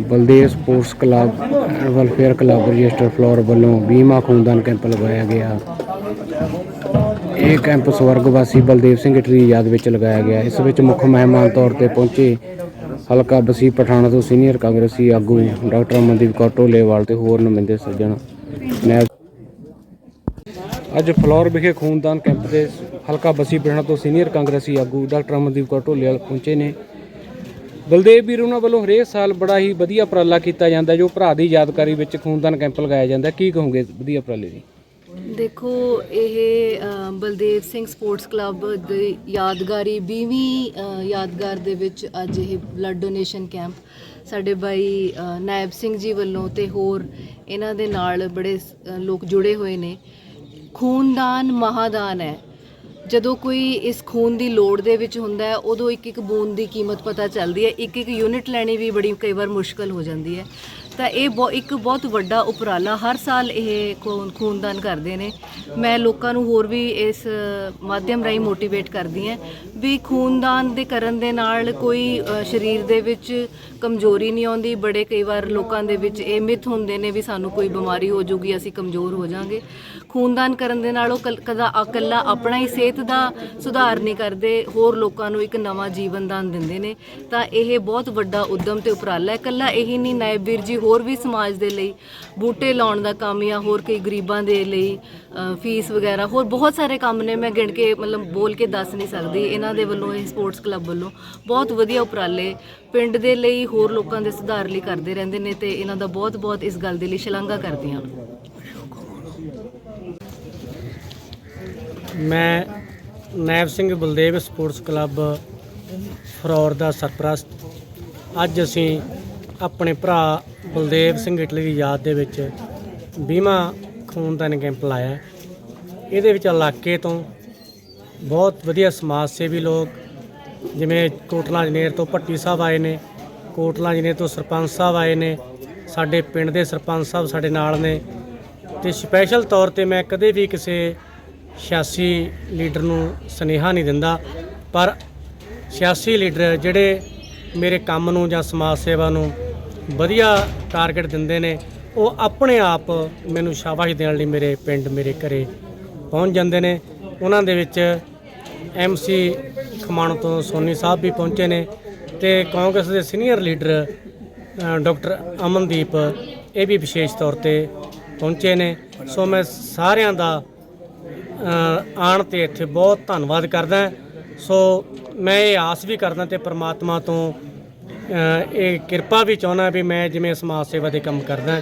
Baldev sports club, welfare club register Flor ਵੱਲੋਂ 20ਵਾਂ ਖੂਨਦਾਨ ਕੈਂਪ ਲਗਾਇਆ ਗਿਆ। ਇਹ ਕੈਂਪ ਸਵਰਗ ਵਾਸੀ ਬਲਦੇਵ ਸਿੰਘ ਢਰੀ ਦੀ ਯਾਦ ਵਿੱਚ ਲਗਾਇਆ ਗਿਆ। ਇਸ ਵਿੱਚ ਮੁੱਖ ਮਹਿਮਾਨ ਤੌਰ ਤੇ ਪਹੁੰਚੇ ਹਲਕਾ ਬਸੀ ਪਠਾਣਾ ਤੋਂ ਸੀਨੀਅਰ ਕਾਂਗਰਸੀ ਆਗੂ ਡਾਕਟਰ ਅਮਨਦੀਪ ਕੌਰ ਢੋਲੇਵਾਲ ਤੇ ਹੋਰ ਨੁਮਾਇੰਦੇ ਸੱਜਣ ਨੈਬ ਅੱਜ ਫਲੋਰ ਵਿਖੇ ਖੂਨਦਾਨ ਕੈਂਪ ਦੇ ਹਲਕਾ ਬਸੀ ਪਠਾਣਾ ਤੋਂ ਸੀਨੀਅਰ ਕਾਂਗਰਸੀ ਆਗੂ ਡਾਕਟਰ ਅਮਨਦੀਪ ਕੌਰ ਢੋਲੇਵਾਲ ਪਹੁੰਚੇ ਨੇ। ਬਲਦੇਵ ਵੀਰ ਉਹਨਾਂ ਵੱਲੋਂ ਹਰੇਕ ਸਾਲ ਬੜਾ ਹੀ ਵਧੀਆ ਉਪਰਾਲਾ ਕੀਤਾ ਜਾਂਦਾ ਜੋ ਭਰਾ ਦੀ ਯਾਦਗਾਰੀ ਵਿੱਚ ਖੂਨਦਾਨ ਕੈਂਪ ਲਗਾਇਆ ਜਾਂਦਾ। ਕੀ ਕਹੋਗੇ ਵਧੀਆ ਉਪਰਾਲੇ ਦੀ? ਦੇਖੋ ਇਹ ਅ, ਬਲਦੇਵ ਸਿੰਘ ਸਪੋਰਟਸ ਕਲੱਬ ਦੀ ਯਾਦਗਾਰੀ 20ਵੀਂ ਅ, ਯਾਦਗਾਰ ਦੇ ਵਿੱਚ ਅੱਜ ਇਹ ਬਲੱਡ ਡੋਨੇਸ਼ਨ ਕੈਂਪ ਸਾਡੇ ਬਾਈ ਅ, ਨਾਇਬ ਸਿੰਘ ਜੀ ਵੱਲੋਂ ਤੇ ਹੋਰ ਇਹਨਾਂ ਦੇ ਨਾਲ ਬੜੇ ਅ, ਲੋਕ ਜੁੜੇ ਹੋਏ ਨੇ। ਖੂਨਦਾਨ ਮਹਾਦਾਨ ਹੈ। ਜਦੋਂ ਕੋਈ ਇਸ ਖੂਨ ਦੀ ਲੋੜ ਦੇ ਵਿੱਚ ਹੁੰਦਾ ਹੈ, ਉਦੋਂ ਇੱਕ ਇੱਕ ਬੂੰਦ ਦੀ ਕੀਮਤ ਪਤਾ ਚੱਲਦੀ ਹੈ। ਇੱਕ ਇੱਕ ਯੂਨਿਟ ਲੈਣੀ ਵੀ ਬੜੀ ਕਈ ਵਾਰ ਮੁਸ਼ਕਲ ਹੋ ਜਾਂਦੀ ਹੈ। ਤਾਂ ਇਹ ਬਹੁ- ਇੱਕ ਬਹੁਤ ਵੱਡਾ ਉਪਰਾਲਾ ਹਰ ਸਾਲ ਇਹ ਖੂਨ, ਖੂਨਦਾਨ ਕਰਦੇ ਨੇ। ਮੈਂ ਲੋਕਾਂ ਨੂੰ ਹੋਰ ਵੀ ਇਸ ਮਾਧਿਅਮ ਰਾਹੀਂ ਮੋਟੀਵੇਟ ਕਰਦੀ ਹਾਂ ਵੀ ਖੂਨਦਾਨ ਦੇ ਕਰਨ ਦੇ ਨਾਲ ਕੋਈ ਸਰੀਰ ਦੇ ਵਿੱਚ ਕਮਜ਼ੋਰੀ ਨਹੀਂ ਆਉਂਦੀ। ਬੜੇ ਕਈ ਵਾਰ ਲੋਕਾਂ ਦੇ ਵਿੱਚ ਇਹ ਮਿੱਥ ਹੁੰਦੇ ਨੇ ਵੀ ਸਾਨੂੰ ਕੋਈ ਬਿਮਾਰੀ ਹੋ ਜਾਊਗੀ ਅਸੀਂ ਕਮਜ਼ੋਰ ਹੋ ਜਾਾਂਗੇ। ਖੂਨਦਾਨ ਕਰਨ ਦੇ ਨਾਲ ਉਹ ਕਲ- ਕਦਾ ਇਕੱਲਾ ਆਪਣਾ ਹੀ ਸਿਹਤ ਦਾ ਸੁਧਾਰ ਨਹੀਂ ਕਰਦੇ, ਹੋਰ ਲੋਕਾਂ ਨੂੰ ਇੱਕ ਨਵਾਂ ਜੀਵਨ ਦਾਨ ਦਿੰਦੇ ਨੇ। ਤਾਂ ਇਹ ਬਹੁਤ ਵੱਡਾ ਉਦਮ ਤੇ ਉਪਰਾਲਾ ਹੈ। ਇਕੱਲਾ ਇਹੀ ਨਹੀਂ, ਨਾਇਬ ਵੀਰ ਜੀ ਹੋਰ ਵੀ ਸਮਾਜ ਦੇ ਲਈ, ਬੂਟੇ ਲਾਉਣ ਦਾ ਕੰਮ ਜਾਂ ਹੋਰ ਕਈ ਗਰੀਬਾਂ ਦੇ ਲਈ ਫੀਸ ਵਗੈਰਾ, ਹੋਰ ਬਹੁਤ ਸਾਰੇ ਕੰਮ ਨੇ, ਮੈਂ ਗਿਣ ਕੇ ਮਤਲਬ ਬੋਲ ਕੇ ਦੱਸ ਨਹੀਂ ਸਕਦੀ। ਇਹਨਾਂ ਦੇ ਵੱਲੋਂ, ਇਹ ਸਪੋਰਟਸ ਕਲੱਬ ਵੱਲੋਂ ਬਹੁਤ ਵਧੀਆ ਉਪਰਾਲੇ ਪਿੰਡ ਦੇ ਲਈ ਹੋਰ ਲੋਕਾਂ ਦੇ ਸੁਧਾਰ ਲਈ ਕਰਦੇ ਰਹਿੰਦੇ ਨੇ ਤੇ ਇਹਨਾਂ ਦਾ ਬਹੁਤ ਬਹੁਤ ਇਸ ਗੱਲ ਦੇ ਲਈ ਸ਼ਲਾਘਾ ਕਰਦੀ ਹਾਂ। ਮੈਂ ਨੈਬ ਸਿੰਘ ਬਲਦੇਵ ਸਪੋਰਟਸ ਕਲੱਬ ਫਰੌਰ ਦਾ ਸਰਪ੍ਰਸਤ। ਅੱਜ ਅਸੀਂ ਆਪਣੇ ਭਰਾ ਬਲਦੇਵ ਸਿੰਘ ਇਟਲੀ ਦੀ ਯਾਦ ਦੇ ਵਿੱਚ 20ਵਾਂ ਖੂਨਦਾਨ ਕੈਂਪ ਲਾਇਆ ਇਹਦੇ ਵਿੱਚ ਇਲਾਕੇ ਤੋਂ ਬਹੁਤ ਵਧੀਆ ਸਮਾਜ ਸੇਵੀ ਲੋਕ, ਜਿਵੇਂ ਕੋਟਲਾ ਜਨੇਰ ਤੋਂ ਭੱਟੀ ਸਾਹਿਬ ਆਏ ਨੇ, ਕੋਟਲਾ ਜਨੇਰ ਤੋਂ ਸਰਪੰਚ ਸਾਹਿਬ ਆਏ ਨੇ, ਸਾਡੇ ਪਿੰਡ ਦੇ ਸਰਪੰਚ ਸਾਹਿਬ ਸਾਡੇ ਨਾਲ ਨੇ ਤੇ ਸਪੈਸ਼ਲ ਤੌਰ ਤੇ ਮੈਂ ਕਦੇ ਵੀ ਕਿਸੇ ਸਿਆਸੀ ਲੀਡਰ ਨੂੰ ਸੁਨੇਹਾ ਨਹੀਂ ਦਿੰਦਾ, ਪਰ ਸਿਆਸੀ ਲੀਡਰ ਜਿਹੜੇ ਮੇਰੇ ਕੰਮ ਨੂੰ ਜਾਂ ਸਮਾਜ ਸੇਵਾ ਨੂੰ ਵਧੀਆ ਟਾਰਗੇਟ ਦਿੰਦੇ ਨੇ। ਉਹ ਆਪਣੇ ਆਪ ਮੈਨੂੰ ਸ਼ਾਬਾਸ਼ ਦੇਣ ਲਈ ਮੇਰੇ ਪਿੰਡ ਮੇਰੇ ਘਰੇ ਪਹੁੰਚ ਜਾਂਦੇ ਨੇ। ਉਹਨਾਂ ਦੇ ਵਿੱਚ ਐਮਸੀ ਖਮਾਣੋ ਤੋਂ ਸੋਨੀ ਸਾਹਿਬ ਵੀ ਪਹੁੰਚੇ ਨੇ ਤੇ ਕਾਂਗਰਸ ਦੇ ਸੀਨੀਅਰ ਲੀਡਰ ਅ, ਡਾਕਟਰ ਅਮਨਦੀਪ ਇਹ ਵੀ ਵਿਸ਼ੇਸ਼ ਤੌਰ ਤੇ ਪਹੁੰਚੇ ਨੇ। ਸੋ ਮੈਂ ਸਾਰਿਆਂ ਦਾ ਅ, ਆਉਣ ਤੇ ਇੱਥੇ ਬਹੁਤ ਧੰਨਵਾਦ ਕਰਦਾ। ਸੋ ਮੈਂ ਇਹ ਆਸ ਵੀ ਕਰਦਾ ਤੇ ਪ੍ਰਮਾਤਮਾ ਤੋਂ ਇਹ ਕਿਰਪਾ ਵੀ ਚਾਹੁੰਦਾ ਵੀ ਮੈਂ ਜਿਵੇਂ ਸਮਾਜ ਸੇਵਾ ਦੇ ਕੰਮ ਕਰਦਾ।